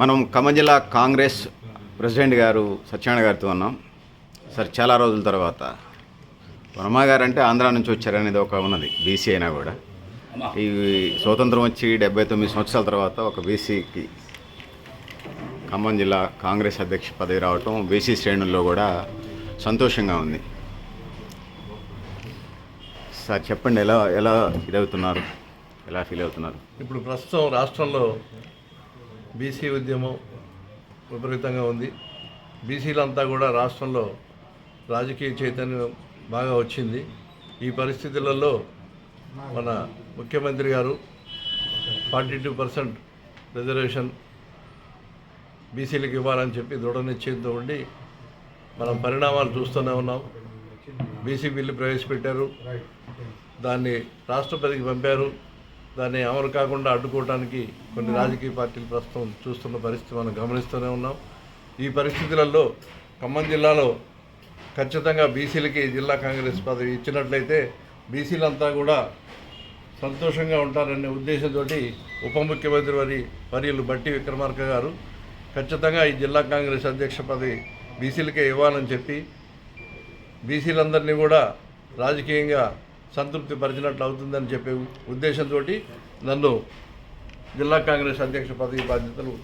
మనం ఖమ్మం జిల్లా కాంగ్రెస్ ప్రెసిడెంట్ గారు సత్యనారాయణ గారితో ఉన్నాం. సార్ చాలా రోజుల తర్వాత. వర్మ గారు అంటే ఆంధ్ర నుంచి వచ్చారనేది ఒక ఉన్నది బీసీ అయినా కూడా. ఈ స్వతంత్రం వచ్చి డెబ్బై తొమ్మిది సంవత్సరాల తర్వాత ఒక బీసీకి ఖమ్మం జిల్లా కాంగ్రెస్ అధ్యక్ష పదవి రావటం బీసీ శ్రేణుల్లో కూడా సంతోషంగా ఉంది. సార్ చెప్పండి ఎలా ఎలా ఇదవుతున్నారు? ఎలా ఫీల్ అవుతున్నారు? ఇప్పుడు ప్రస్తుతం రాష్ట్రంలో బీసీ ఉద్యమం విపరీతంగా ఉంది. బీసీలంతా కూడా రాష్ట్రంలో రాజకీయ చైతన్యం బాగా వచ్చింది. ఈ పరిస్థితులలో మన ముఖ్యమంత్రి గారు ఫార్టీ టూ పర్సెంట్ రిజర్వేషన్ బీసీలకు ఇవ్వాలని చెప్పి దృఢ నిశ్చయంతో ఉండి మనం పరిణామాలు చూస్తూనే ఉన్నాం. బీసీ బిల్లు ప్రవేశపెట్టారు. దాన్ని రాష్ట్రపతికి పంపారు. దాన్ని అమలు కాకుండా అడ్డుకోవడానికి కొన్ని రాజకీయ పార్టీలు ప్రస్తుతం చూస్తున్న పరిస్థితి మనం గమనిస్తూనే ఉన్నాం. ఈ పరిస్థితులలో ఖమ్మం జిల్లాలో ఖచ్చితంగా బీసీలకి జిల్లా కాంగ్రెస్ పదవి ఇచ్చినట్లయితే బీసీలంతా కూడా సంతోషంగా ఉంటారనే ఉద్దేశంతో ఉప ముఖ్యమంత్రి వారి వర్యులు బట్టి విక్రమార్క గారు ఖచ్చితంగా ఈ జిల్లా కాంగ్రెస్ అధ్యక్ష పదవి బీసీలకే ఇవ్వాలని చెప్పి బీసీలందరినీ కూడా రాజకీయంగా సంతృప్తి పరిచినట్లు అవుతుందని చెప్పే ఉద్దేశంతో నన్ను జిల్లా కాంగ్రెస్ అధ్యక్ష పదవి బాధ్యతలు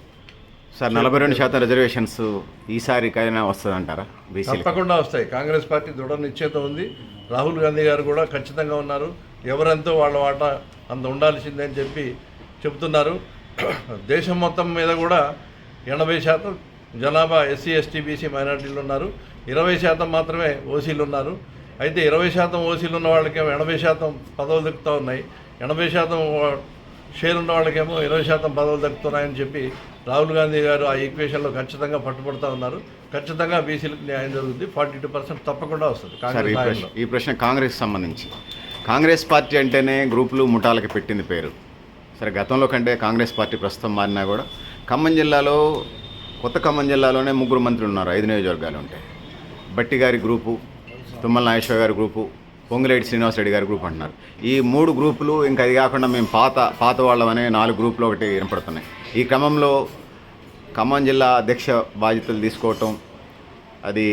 సార్ నలభై రెండు శాతం రిజర్వేషన్స్ ఈసారికైనా వస్తుందంటారా? తప్పకుండా వస్తాయి. కాంగ్రెస్ పార్టీ దృఢ నిశ్చయిత ఉంది. రాహుల్ గాంధీ గారు కూడా ఖచ్చితంగా ఉన్నారు. ఎవరెంతో వాళ్ళ వాటా అంత ఉండాల్సిందే అని చెప్పి చెబుతున్నారు. దేశం మొత్తం మీద కూడా ఎనభై శాతం జనాభా ఎస్సీ ఎస్టీ బీసీ మైనార్టీలు ఉన్నారు. ఇరవై శాతం మాత్రమే ఓసీలు ఉన్నారు. అయితే ఇరవై శాతం ఓసీలు ఉన్న వాళ్ళకేమో ఎనభై శాతం పదవులు దక్కుతూ ఉన్నాయి. ఎనభై శాతం షేర్ ఉన్న వాళ్ళకేమో ఇరవై శాతం పదవులు దక్కుతున్నాయని చెప్పి రాహుల్ గాంధీ గారు ఆ ఈక్వేషన్లో ఖచ్చితంగా పట్టుబడుతూ ఉన్నారు. ఖచ్చితంగా బీసీలకు న్యాయం జరుగుతుంది. ఫార్టీ టూ పర్సెంట్ తప్పకుండా వస్తుంది కాంగ్రెస్ ఈ ప్రశ్న కాంగ్రెస్ సంబంధించి. కాంగ్రెస్ పార్టీ అంటేనే గ్రూపులు ముఠాలకి పెట్టింది పేరు. సరే గతంలో కంటే కాంగ్రెస్ పార్టీ ప్రస్తుతం మారినా కూడా ఖమ్మం జిల్లాలో కొత్త ఖమ్మం జిల్లాలోనే ముగ్గురు మంత్రులు ఉన్నారు. ఐదు నియోజకవర్గాలు ఉంటాయి బట్టి గారి గ్రూపు తుమ్మల నాగేశ్వర గారి గ్రూపు పొంగిరెడ్డి శ్రీనివాసరెడ్డి గారి గ్రూప్ అంటున్నారు. ఈ మూడు గ్రూపులు ఇంకా అది కాకుండా మేము పాత పాత వాళ్ళం అనే నాలుగు గ్రూపులు ఒకటి వినపడుతున్నాయి ఈ క్రమంలో ఖమ్మం జిల్లా అధ్యక్ష బాధ్యతలు తీసుకోవటం అది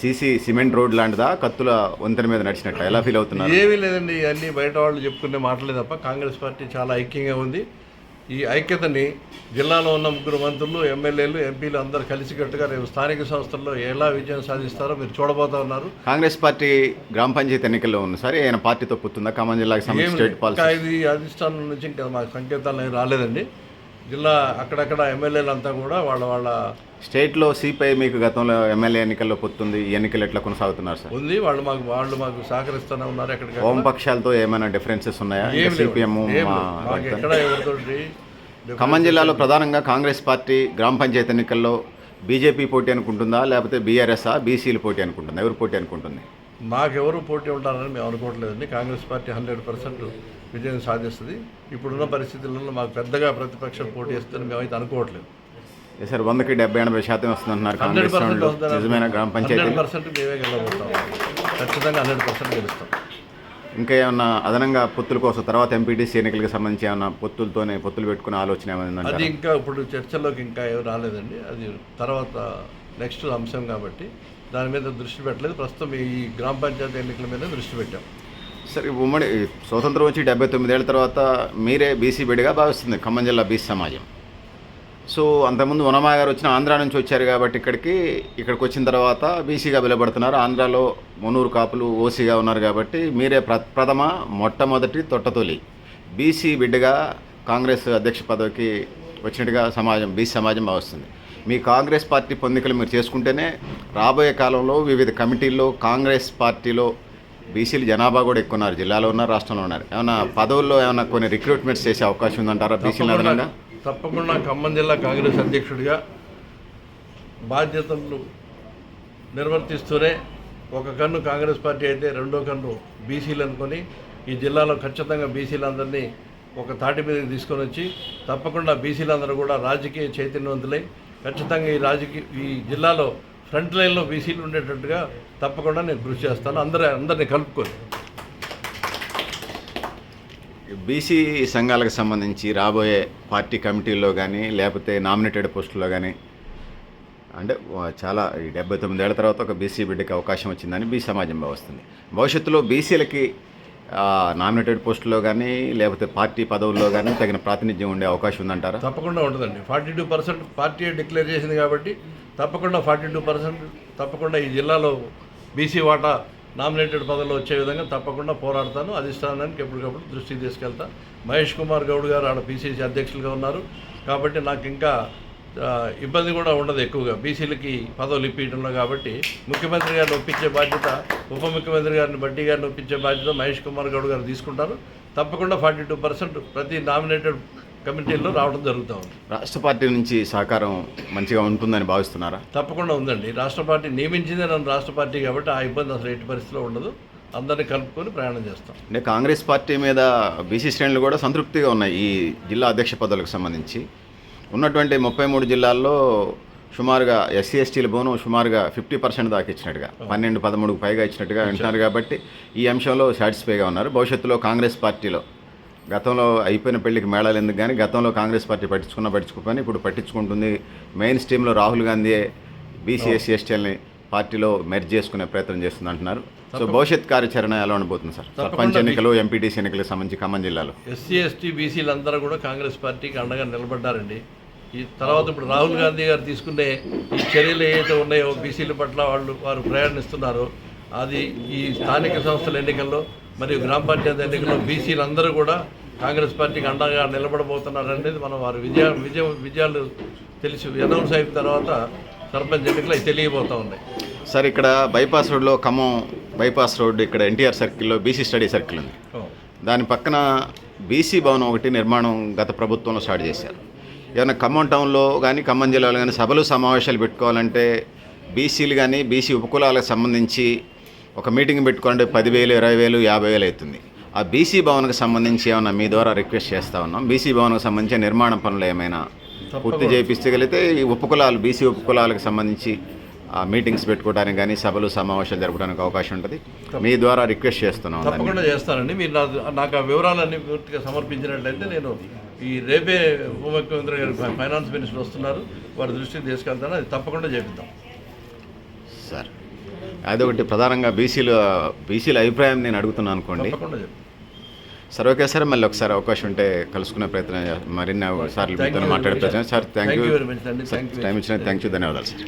సీసీ సిమెంట్ రోడ్ లాంటిదా కత్తుల వంతెన మీద నడిచినట్టు. ఎలా ఫీల్ అవుతున్నారు? ఏమీ లేదండి ఇవన్నీ బయట వాళ్ళు చెప్పుకునే మాటలే తప్ప కాంగ్రెస్ పార్టీ చాలా ఐక్యంగా ఉంది. ఈ ఐక్యతని జిల్లాలో ఉన్న ముగ్గురు మంత్రులు ఎమ్మెల్యేలు ఎంపీలు అందరూ కలిసికట్టుగా రేపు స్థానిక సంస్థల్లో ఎలా విజయం సాధిస్తారో మీరు చూడబోతా ఉన్నారు. కాంగ్రెస్ పార్టీ గ్రామ పంచాయతీ ఎన్నికల్లో ఉంది సరే. ఆయన పార్టీతో పొత్తుందా ఖమ్మం జిల్లాకి ఏం సంబంధించి స్టేట్ ఇంకా పాలసీ ఇది అధిష్టానం నుంచి ఇంకా మాకు సంకేతాలు రాలేదండి. జిల్లా అక్కడక్కడ ఎమ్మెల్యేలు అంతా కూడా వాళ్ళ వాళ్ళ స్టేట్లో సిపిఐ మీకు గతంలో ఎమ్మెల్యే ఎన్నికల్లో పొత్తుంది ఈ ఎన్నికలు ఎట్లా కొనసాగుతున్నారు సార్? ఉంది. వాళ్ళు మాకు వాళ్ళు మాకు సహకరిస్తూనే ఉన్నారు ఎక్కడికి పక్షాలతో ఏమైనా డిఫరెన్సెస్ ఉన్నాయా. సిపిఎం ఎక్కడ ఎవరితోటి ఖమ్మం జిల్లాలో ప్రధానంగా కాంగ్రెస్ పార్టీ గ్రామ పంచాయతీ ఎన్నికల్లో బీజేపీ పోటీ అనుకుంటుందా? లేకపోతే బీఆర్ఎస్ఆ బీసీలు పోటీ అనుకుంటుందా? ఎవరు పోటీ అనుకుంటుంది? మాకెవరు పోటీ ఉంటారని మేము అనుకోవట్లేదండి. కాంగ్రెస్ పార్టీ హండ్రెడ్ పర్సెంట్ విజయం సాధిస్తుంది. ఇప్పుడున్న పరిస్థితుల్లో మాకు పెద్దగా ప్రతిపక్షం పోటీ ఇస్తుందని మేమైతే అనుకోవట్లేదు. సార్ వందకి డెబ్బై ఎనభై శాతం వస్తుందంటున్నారు కాంగ్రెస్ వాళ్ళు. నిజమైన? గ్రామ పంచాయతీ పర్సెంట్ మేమే గెలవబోతాం. ఖచ్చితంగా హండ్రెడ్ పర్సెంట్ గెలుస్తాం. ఇంకా ఏమన్నా అదనంగా పొత్తుల కోసం తర్వాత ఎంపీటీసీ ఎన్నికలకు సంబంధించి ఏమన్నా పొత్తులతోనే పొత్తులు పెట్టుకునే ఆలోచన ఏమైనా అది? ఇంకా ఇప్పుడు చర్చల్లోకి ఇంకా ఏం రాలేదండి. అది తర్వాత నెక్స్ట్ అంశం కాబట్టి. దాని మీద దృష్టి పెట్టలేదు. ప్రస్తుతం ఈ గ్రామ పంచాయతీ ఎన్నికల మీద దృష్టి పెట్టాం. సరే ఉమ్మడి స్వతంత్రం వచ్చి డెబ్బై తొమ్మిదేళ్ళ తర్వాత మీరే బీసీ బిడిగా భావిస్తుంది ఖమ్మం జిల్లా బీసీ సమాజం. సో అంతకుముందు వనమా గారు వచ్చిన ఆంధ్ర నుంచి వచ్చారు కాబట్టి ఇక్కడికి ఇక్కడికి వచ్చిన తర్వాత బీసీగా వెలబడుతున్నారు. ఆంధ్రాలో మునూరు కాపులు ఓసీగా ఉన్నారు కాబట్టి మీరే ప్ర ప్రథమ మొట్టమొదటి తొట్టతొలి బీసీ బిడ్డగా కాంగ్రెస్ అధ్యక్ష పదవికి వచ్చినట్టుగా సమాజం బీసీ సమాజం భావిస్తుంది. మీ కాంగ్రెస్ పార్టీ పొందికలు మీరు చేసుకుంటేనే రాబోయే కాలంలో వివిధ కమిటీల్లో కాంగ్రెస్ పార్టీలో బీసీలు జనాభా కూడా ఎక్కువ ఉన్నారు. జిల్లాలో ఉన్నారు రాష్ట్రంలో ఉన్నారు. ఏమైనా పదవుల్లో ఏమైనా కొన్ని రిక్రూట్మెంట్స్ చేసే అవకాశం ఉందంటారా బీసీల అదనంగా తప్పకుండా ఖమ్మం జిల్లా కాంగ్రెస్ అధ్యక్షుడిగా బాధ్యతలు నిర్వర్తిస్తూనే ఒక కన్ను కాంగ్రెస్ పార్టీ అయితే రెండో కన్ను బీసీలు అనుకొని ఈ జిల్లాలో ఖచ్చితంగా బీసీలందరినీ ఒక తాటి మీదకి తీసుకొని వచ్చి తప్పకుండా బీసీలందరూ కూడా రాజకీయ చైతన్యవంతులై ఖచ్చితంగా ఈ రాజకీయ ఈ జిల్లాలో ఫ్రంట్ లైన్లో బీసీలు ఉండేటట్టుగా తప్పకుండా నేను కృషి చేస్తాను. అందరూ అందరినీ కలుపుకొని. బీసీ సంఘాలకు సంబంధించి రాబోయే పార్టీ కమిటీల్లో కానీ లేకపోతే నామినేటెడ్ పోస్టుల్లో కానీ అంటే చాలా ఈ డెబ్బై తొమ్మిదేళ్ళ తర్వాత ఒక బీసీ బిడ్డకి అవకాశం వచ్చిందని బీ సమాజం భావిస్తుంది. భవిష్యత్తులో బీసీలకి నామినేటెడ్ పోస్టులో కానీ లేకపోతే పార్టీ పదవుల్లో కానీ తగిన ప్రాతినిధ్యం ఉండే అవకాశం ఉందంటారా? తప్పకుండా ఉంటుందండి. Forty two percent party declare చేసింది కాబట్టి తప్పకుండా ఫార్టీ టూ పర్సెంట్ తప్పకుండా ఈ జిల్లాలో బీసీ వాటా నామినేటెడ్ పదవులు వచ్చే విధంగా తప్పకుండా పోరాడతాను. అధిష్టానానికి ఎప్పటికప్పుడు దృష్టికి తీసుకెళ్తా. మహేష్ కుమార్ గౌడ్ గారు ఆడ పీసీసీ అధ్యక్షులుగా ఉన్నారు. కాబట్టి నాకు ఇంకా ఇబ్బంది కూడా ఉండదు ఎక్కువగా. బీసీలకి పదవులు ఇప్పించడంలో కాబట్టి ముఖ్యమంత్రి గారిని ఒప్పించే బాధ్యత ఉప ముఖ్యమంత్రి గారిని బట్టి గారిని ఒప్పించే బాధ్యత మహేష్ కుమార్ గౌడ్ గారు తీసుకుంటారు. తప్పకుండా ఫార్టీ టూ పర్సెంట్ ప్రతి నామినేటెడ్ కమిటీల్లో రావడం జరుగుతూ ఉంది. రాష్ట్ర పార్టీ నుంచి సహకారం మంచిగా ఉంటుందని భావిస్తున్నారా? తప్పకుండా ఉందండి. రాష్ట్ర పార్టీ నియమించిందే నన్ను రాష్ట్ర పార్టీ కాబట్టి ఆ ఇబ్బంది అసలు ఎట్టి పరిస్థితిలో ఉండదు. అందరినీ కలుపుకొని ప్రయాణం చేస్తాం. అంటే కాంగ్రెస్ పార్టీ మీద బీసీ శ్రేణులు కూడా సంతృప్తిగా ఉన్నాయి ఈ జిల్లా అధ్యక్ష పదవులకు సంబంధించి. ఉన్నటువంటి ముప్పై మూడు జిల్లాల్లో సుమారుగా ఎస్సీ ఎస్టీల బోను సుమారుగా ఫిఫ్టీ పర్సెంట్ దాకా ఇచ్చినట్టుగా పన్నెండు పదమూడుకు పైగా ఇచ్చినట్టుగా వింటున్నారు కాబట్టి ఈ అంశంలో సాటిస్ఫైగా ఉన్నారు. భవిష్యత్తులో కాంగ్రెస్ పార్టీలో గతంలో అయిపోయిన పెళ్ళికి మేళాలు ఎందుకు కానీ గతంలో కాంగ్రెస్ పార్టీ పట్టించుకున్న పట్టించుకోని ఇప్పుడు పట్టించుకుంటుంది. మెయిన్ స్ట్రీమ్లో రాహుల్ గాంధీ బీసీ ఎస్సీ ఎస్టీలని పార్టీలో మెర్జ్ చేసుకునే ప్రయత్నం చేస్తుంది అంటున్నారు. సో భవిష్యత్ కార్యాచరణ ఎలా ఉండబోతుంది సార్? సర్పంచ్ ఎన్నికలు ఎంపీటీసీ ఎన్నికలకు సంబంధించి ఖమ్మం జిల్లాలో. ఎస్సీ ఎస్టీ బీసీలు అందరూ కూడా కాంగ్రెస్ పార్టీకి అండగా నిలబడ్డారండి. ఈ తర్వాత ఇప్పుడు రాహుల్ గాంధీ గారు తీసుకునే ఈ చర్యలు ఏవైతే ఉన్నాయో బీసీల పట్ల వాళ్ళు వారు ప్రయాణిస్తున్నారో అది ఈ స్థానిక సంస్థల ఎన్నికల్లో మరియు గ్రామ పంచాయతీ ఎన్నికల్లో బీసీలు అందరూ కూడా కాంగ్రెస్ పార్టీకి అండగా నిలబడబోతున్నారు అనేది మనం వారి విజయ విజయ విజయాలు తెలిసి అనౌన్స్ అయిన తర్వాత సర్పంచ్ ఎన్నికలు అవి తెలియబోతూ ఉన్నాయి సార్ ఇక్కడ బైపాస్ రోడ్లో ఖమ్మం బైపాస్ రోడ్ ఇక్కడ ఎన్టీఆర్ సర్కిల్లో బీసీ స్టడీ సర్కిల్ ఉంది. దాని పక్కన బీసీ భవనం ఒకటి నిర్మాణం గత ప్రభుత్వంలో స్టార్ట్ చేశారు. ఏమైనా ఖమ్మం టౌన్లో కానీ ఖమ్మం జిల్లాలో కానీ సభలు సమావేశాలు పెట్టుకోవాలంటే బీసీలు కానీ బీసీ ఉపకులాలకు సంబంధించి ఒక మీటింగ్ పెట్టుకోవాలంటే పదివేలు ఇరవై వేలు యాభై వేలు అవుతుంది. ఆ బీసీ భవన్కి సంబంధించి ఏమన్నా మీ ద్వారా రిక్వెస్ట్ చేస్తూ ఉన్నాం. బీసీ భవన్కి సంబంధించి నిర్మాణ పనులు ఏమైనా పూర్తి చేయిస్తే ఈ ఉపకులాలు బీసీ ఉపకులాలకు సంబంధించి ఆ మీటింగ్స్ పెట్టుకోవడానికి కానీ సభలు సమావేశాలు జరపడానికి అవకాశం ఉంటుంది. మీ ద్వారా రిక్వెస్ట్ చేస్తున్నాం. తప్పకుండా చేస్తానండి. మీరు నాకు నాకు ఆ వివరాలన్నీ పూర్తిగా సమర్పించినట్లయితే నేను ఈ రేపే ఉప ముఖ్యమంత్రి గారు ఫైనాన్స్ మినిస్టర్ వస్తున్నారు. వారి దృష్టికి తీసుకెళ్తాను. అది తప్పకుండా చేపిద్దాం. సార్. అదొకటి ప్రధానంగా బీసీల బీసీల అభిప్రాయం నేను అడుగుతున్నాను అనుకోండి. తప్పకుండా సార్ ఓకే సార్ మళ్ళీ ఒకసారి అవకాశం ఉంటే కలుసుకునే ప్రయత్నం మరిన్ని సార్లు మీతో మాట్లాడే. ప్రయత్నం సార్ థ్యాంక్ యూ. టైం ఇచ్చిన థ్యాంక్ యూ ధన్యవాదాలు సార్.